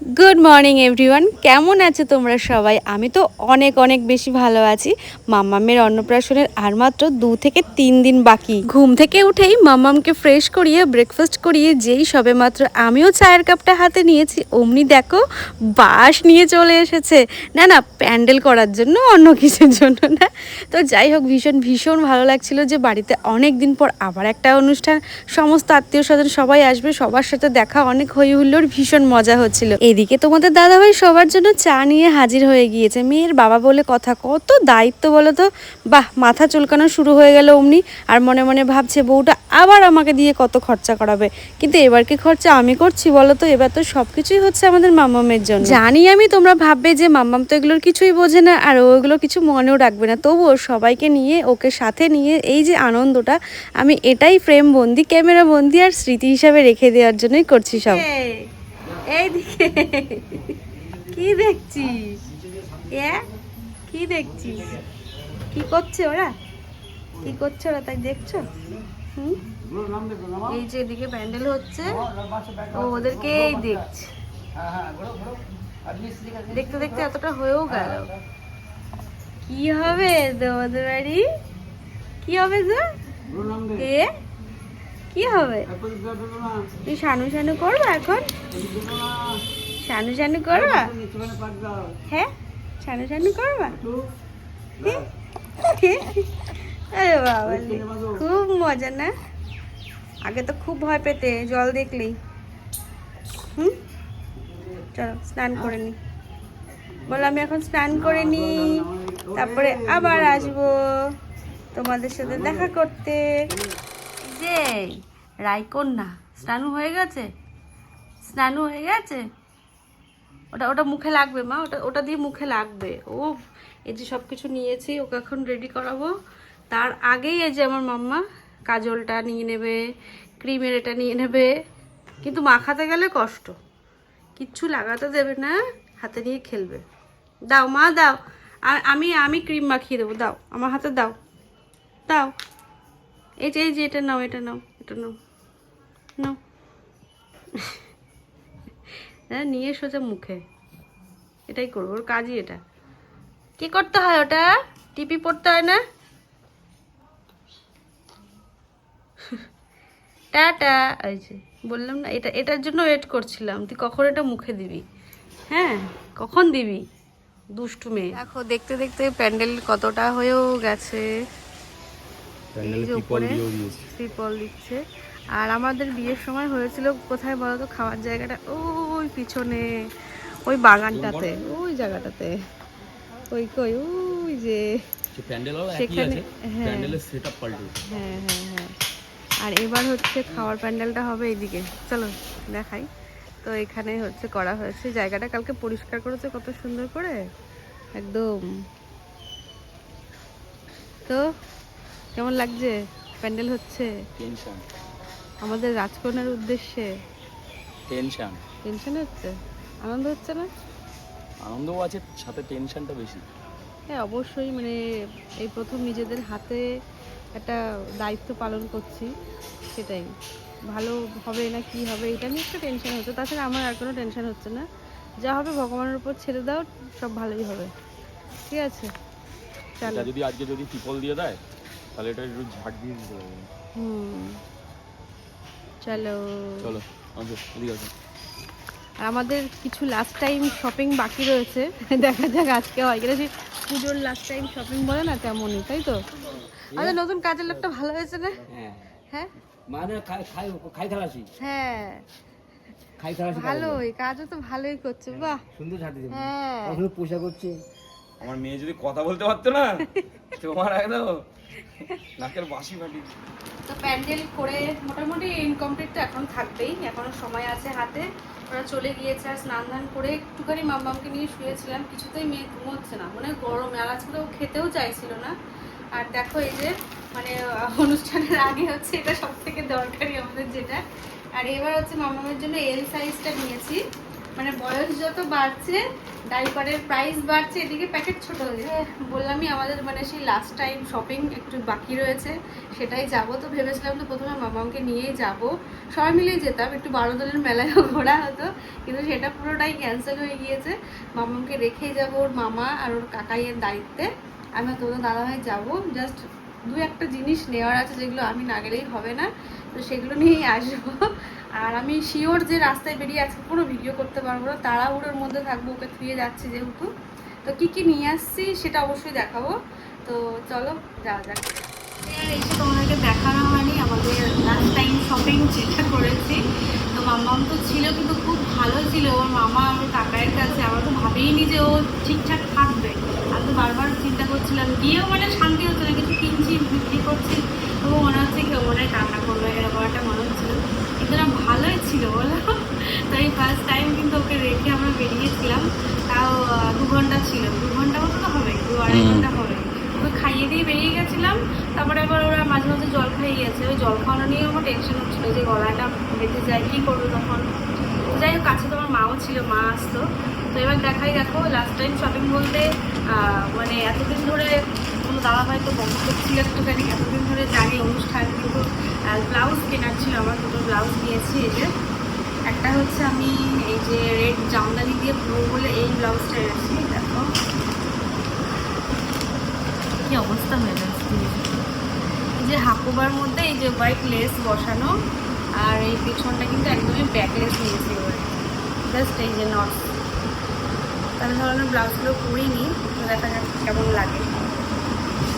Good morning everyone কেমন আছো তোমরা সবাই? আমি তো অনেক অনেক বেশি ভালো আছি। মাম্মামের অন্নপ্রাশনের আর মাত্র দু থেকে তিন দিন বাকি। ঘুম থেকে উঠেই মাম্মামকে ফ্রেশ করিয়ে ব্রেকফাস্ট করিয়ে যেই সবে মাত্র আমিও চায়ের কাপটা হাতে নিয়েছি, অমনি দেখো বাঁশ নিয়ে চলে এসেছে। না না, প্যান্ডেল করার জন্য, অন্য কিছুর জন্য না। তো যাই হোক, ভীষণ ভীষণ ভালো লাগছিল যে বাড়িতে অনেক দিন পর আবার একটা অনুষ্ঠান। সমস্ত আত্মীয় স্বজন সবাই আসবে, সবার সাথে দেখা অনেক হই হুল্লোড়, ভীষণ মজা হচ্ছিল। এদিকে তোমাদের দাদাভাই সবার জন্য চা নিয়ে হাজির হয়ে গিয়েছে। মেয়ের বাবা বলে কথা, কত দায়িত্ব বলো তো? বাহ, মাথা চুলকানো শুরু হয়ে গেল অমনি, আর মনে মনে ভাবছে বউটা আবার আমাকে দিয়ে কত খরচা করাবে। কিন্তু এবার কি খরচা আমি করছি বলো তো? এবার তো সব কিছুই হচ্ছে আমাদের মাম্মামের জন্য। জানি আমি, তোমরা ভাববে যে মাম্মাম তো এগুলোর কিছুই বোঝে না, আর ওগুলো কিছু মনেও রাখবে না। তবুও সবাইকে নিয়ে, ওকে সাথে নিয়ে, এই যে আনন্দটা, আমি এটাই ফ্রেম বন্দি ক্যামেরা বন্দি আর স্মৃতি হিসাবে রেখে দেওয়ার জন্যই করছি সব। এইদিকে। কি দেখছিস? এ কি দেখছিস? কি করছে ওরা? কি করছে ওরা তাই দেখছ? হুম? এই যে এদিকে প্যান্ডেল হচ্ছে। ও ওদেরকেই দেখছে। দেখতে দেখতে এতটা হয়েও গেল। কি হবে তোমাদের বাড়ি? কি হবে গো এ কি হবে? তুই শানু শানু করবা এখন? শানু শানু করবা? হ্যাঁ? শানু শানু করবা? আরে বাবা খুব মজা না? আগে তো খুব ভয় পেতে জল দেখলেই হুম? চলো স্নান করে নি। বলো আমি এখন স্নান করে নি। তারপরে আবার আসব। তোমাদের সাথে দেখা করতে। যে রায়কন্যা স্নানু হয়ে গেছে? স্নান হয়ে গেছে? ওটা ওটা মুখে লাগবে মা, ওটা ওটা দিয়ে মুখে লাগবে। ও এই যে সব কিছু নিয়েছি, ওকে এখন রেডি করাবো। তার আগেই এই যে আমার মাম্মা কাজলটা নিয়ে নেবে, ক্রিমের এটা নিয়ে নেবে। কিন্তু মাখাতে গেলে কষ্ট। কিচ্ছু লাগাতে দেবে না, হাতে নিয়ে খেলবে। দাও মা, দাও। আমি আমি ক্রিম মাখিয়ে দেবো, দাও। আমার হাতে দাও। দাও। এই যে এই যে, এটা নাও এটা নাও এটা নাও। নাও। হ্যাঁ নিয়ে সোজা মুখে। এটাই করব, ওর কাজই এটা। কি করতে হয় ওটা? টিপি পড়তে হয় না? টাটা। এই যে, বললাম না, এটা, এটার জন্য ওয়েট করছিলাম। তুই কখন এটা মুখে দিবি? হ্যাঁ কখন দিবি? দুষ্টু মেয়ে। দেখো, দেখতে দেখতে প্যান্ডেল কতটা হয়েও গেছে। এই যে উপরে ত্রিপল দিচ্ছে। আর আমাদের বিয়ের সময় হয়েছিল কোথায় বলতো খাওয়ার জায়গাটা ওই পিছনে ওই বাগানটাতে ওই জায়গাটাতে। ওই কই ওই যে সেখানে হ্যাঁ। হ্যাঁ হ্যাঁ হ্যাঁ। আর এবার হচ্ছে খাওয়ার প্যান্ডেলটা হবে এইদিকে চলো দেখাই। তো এখানে হচ্ছে করা হয়েছে। জায়গাটা কালকে পরিষ্কার করেছে কত সুন্দর করে। একদম। তো কেমন লাগছে? প্যান্ডেল হচ্ছে? টেনশন। আমাদের রাজকন্যার উদ্দেশ্যে? টেনশন। টেনশন হচ্ছে? আনন্দ হচ্ছে না? আনন্দও আছে সাথে টেনশনটা বেশি। হ্যাঁ অবশ্যই মানে এই প্রথম নিজেদের হাতে একটা দায়িত্ব পালন করছি সেটাই। ভালো হবে না কি হবে এটা নিয়ে একটা টেনশন হচ্ছে। তাছাড়া আমার আর কোনো টেনশন হচ্ছে না। যা হবে ভগবানের উপর ছেড়ে দাও সব ভালোই হবে। ঠিক আছে? চলো। যদি আজকে যদি টিপল দিয়ে দেয় তাহলে এটা একটু দিয়ে দিতে হবে হুম। চলো। চলো আর আমাদের কিছু লাস্ট টাইম শপিং বাকি রয়েছে। দেখা যাক আজকে হয় কিনা। সেই পুজোর লাস্ট টাইম শপিং বলে না তেমনই তাই তো? আমাদের নতুন কাজের লোকটা ভালো হয়েছে না? হ্যাঁ। হ্যাঁ? মানে খাই খাই খাই খালাসি হ্যাঁ। খাই খালাসি ভালোই কাজও তো ভালোই করছে বাহ। সুন্দর হ্যাঁ। পোশাক করছে। আমার মেয়ে যদি কথা বলতে পারতো না তোমার একদম নাকের বাসি ফাটি তো প্যান্ডেল করে মোটামুটি ইনকমপ্লিট তো এখন থাকবেই, এখনও সময় আছে হাতে। ওরা চলে গিয়েছে আর স্নান ধান করে একটুখানি মাম্মামকে নিয়ে শুয়েছিলাম। কিছুতেই মেয়ে ঘুমোচ্ছে না মানে গরম, আর আজকে ও খেতেও চাইছিল না। আর দেখো এই যে মানে অনুষ্ঠানের আগে হচ্ছে এটা সব থেকে দরকারি আমাদের যেটা। আর এবার হচ্ছে মামামের জন্য এল সাইজটা নিয়েছি। মানে বয়স যত বাড়ছে ডাইপারের প্রাইস বাড়ছে, এদিকে প্যাকেট ছোট হচ্ছে বললামই আমাদের মানে সেই লাস্ট টাইম শপিং একটু বাকি রয়েছে, সেটাই যাব। তো ভেবেছিলাম তো প্রথমে মামাকে নিয়েই যাব। সবাই মিলেই যেতাম, একটু বারোদলের মেলায় ঘোরা হতো, কিন্তু সেটা পুরোটাই ক্যান্সেল হয়ে গিয়েছে। মামাকে রেখেই যাব ওর মামা আর ওর কাকাইয়ের দায়িত্বে। আমি আর তোমাদের দাদাভাই যাব জাস্ট দু একটা জিনিস নেওয়ার আছে যেগুলো আমি না গেলেই হবে না, তো সেগুলো নিয়েই আসব। আর আমি শিওর যে রাস্তায় বেরিয়ে আজকে কোনো ভিডিও করতে পারব না, তাড়াহুড়োর মধ্যে থাকব, ওকে থুয়ে যাচ্ছি যেহেতু। তো কি কি নিয়ে আসছি সেটা অবশ্যই দেখাবো। তো চলো, যাওয়া যাক। এসে তোমাদেরকে দেখানো হয়নি আমাদের লাস্ট টাইম শপিং যেটা করেছি, তো মামাম তো ছিল, কিন্তু খুব ভালো ছিল। ওর মামা আমার কাকায়ের কাছে, আমরা তো ভাবেইনি যে ও ঠিকঠাক থাকবে। বারবার চিন্তা করছিলাম গিয়েও মানে শান্তি হতো না কিছু কিনছি বিক্রি করছি তবু মনে হচ্ছে কেউ মনে হয় কান্না করবে এরকম একটা মনে হচ্ছিল। কিন্তু না ভালোই ছিল বলো। তো এই ফার্স্ট টাইম কিন্তু ওকে রেখে আমরা বেরিয়েছিলাম তাও দু ঘণ্টা ছিল। দু ঘণ্টা মতো তো হবে দু আড়াই ঘণ্টা হবে। ওকে খাইয়ে দিয়ে বেরিয়ে গেছিলাম তারপরে আবার ওরা মাঝে মাঝে জল খাইয়ে গেছে। ওই জল খাওয়ানো নিয়ে আমার টেনশন হচ্ছিল যে গলাটা বেঁধে যায় কী করব তখন? যাই হোক কাছে তোমার মাও ছিল মা আসতো। তো এবার দেখাই দেখো লাস্ট টাইম শপিং বলতে মানে এতদিন ধরে কোনো দাদা ভাই তো বন্ধ করছিল একটুখানি এতদিন ধরে জানি অনুষ্ঠান কিন্তু ব্লাউজ কেনার ছিল, আমার দুটো ব্লাউজ নিয়েছি এই যে। একটা হচ্ছে আমি এই যে রেড জামদানি দিয়ে পুরো বলে এই ব্লাউজটা এনেছি দেখো। কি অবস্থা হয়ে যাচ্ছে এই যে হাকুবার মধ্যে এই যে হোয়াইট লেস বসানো, আর এই পিছনটা কিন্তু একদমই ব্যাকলেস নিয়েছি জাস্ট এই যে নট তাহলে ধরনের ব্লাউজগুলো করিনি তো দেখা যাক কেমন লাগে।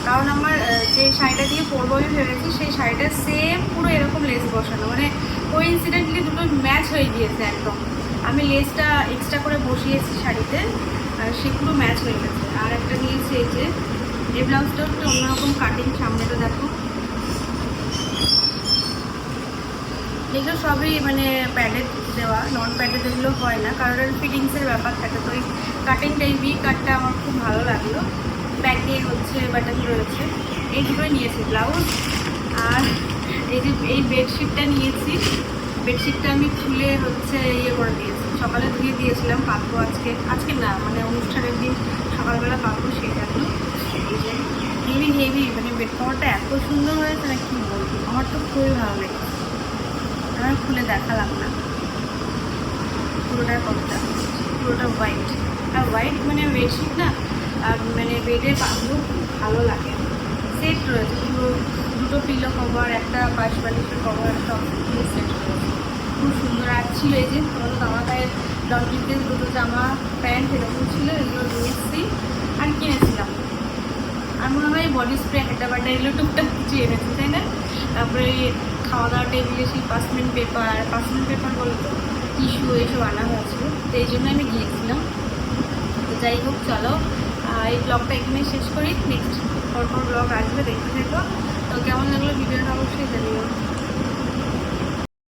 কারণ আমার যে শাড়িটা দিয়ে পরবো আমি ভেবেছি, সেই শাড়িটা সেম পুরো এরকম লেস বসানো। মানে ওই ইনসিডেন্টলি দুটো ম্যাচ হয়ে গিয়েছে একদম। আমি লেসটা এক্সট্রা করে বসিয়েছি শাড়িতে, আর সে পুরো ম্যাচ হয়ে গেছে। আর একটা নিয়েছি এই যে, এই ব্লাউজটাও একটু অন্যরকম কাটিং সামনে তো দেখো। এগুলো সবই মানে প্যাডেড দেওয়া নন প্যাডেড এগুলো হয় না, কারণ ফিটিংসের ব্যাপার থাকে। তো ওই কাটিংটা এই ভি কাটটা আমার খুব ভালো লাগল। ব্যাকে হচ্ছে বাটন রয়েছে। এই দুটোই নিয়েছি ব্লাউজ আর এই যে এই বেডশিটটা নিয়েছি বেডশিটটা আমি খুলে হচ্ছে ইয়ে করে দিয়েছি। সকালে ধুয়ে দিয়েছিলাম পাতবো আজকে। আজকে না মানে অনুষ্ঠানের দিন সকালবেলা পাতবো সেই জন্য। এই যে হেভি হেভি মানে বেড কভারটা এত সুন্দর হয়েছে না কি বলব? আমার তো খুবই ভালো লেগেছে। খুলে দেখালাম না। পুরোটা কতটা? পুরোটা হোয়াইট আর হোয়াইট মানে বেডশিট না? আর মানে বেডের খুব ভালো লাগে। সেট রয়েছে, পুরো দুটো পিলো কভার একটা পাশ বালিশের কভার সব দিয়ে সেট রয়েছে। খুব সুন্দর। আর ছিল এই যে তোমাদের জামা গায়ের লন্ড্রিতে দুটো জামা প্যান্ট এরকম ছিল, এগুলো নিয়ে এসেছি আর কিনেছিলাম। আর মনে হয় বডি স্প্রে একটা বাটা এগুলো টুকটাক কিছু এনেছি, তাই না? তারপরে খাওয়া দাওয়া টেবিলে সেই পাসমেন্ট পেপার পাসমেন্ট পেপার বলতো টিস্যু এইসব আনা হয়েছিল। তো এই জন্য আমি গিয়েছিলাম। তো যাই হোক, চলো। এই ব্লগটা এখানেই শেষ করি। নেক্সট পরপর ব্লগ আসবে, দেখতে থেকো। তো কেমন লাগল ভিডিওটা অবশ্যই জানিও।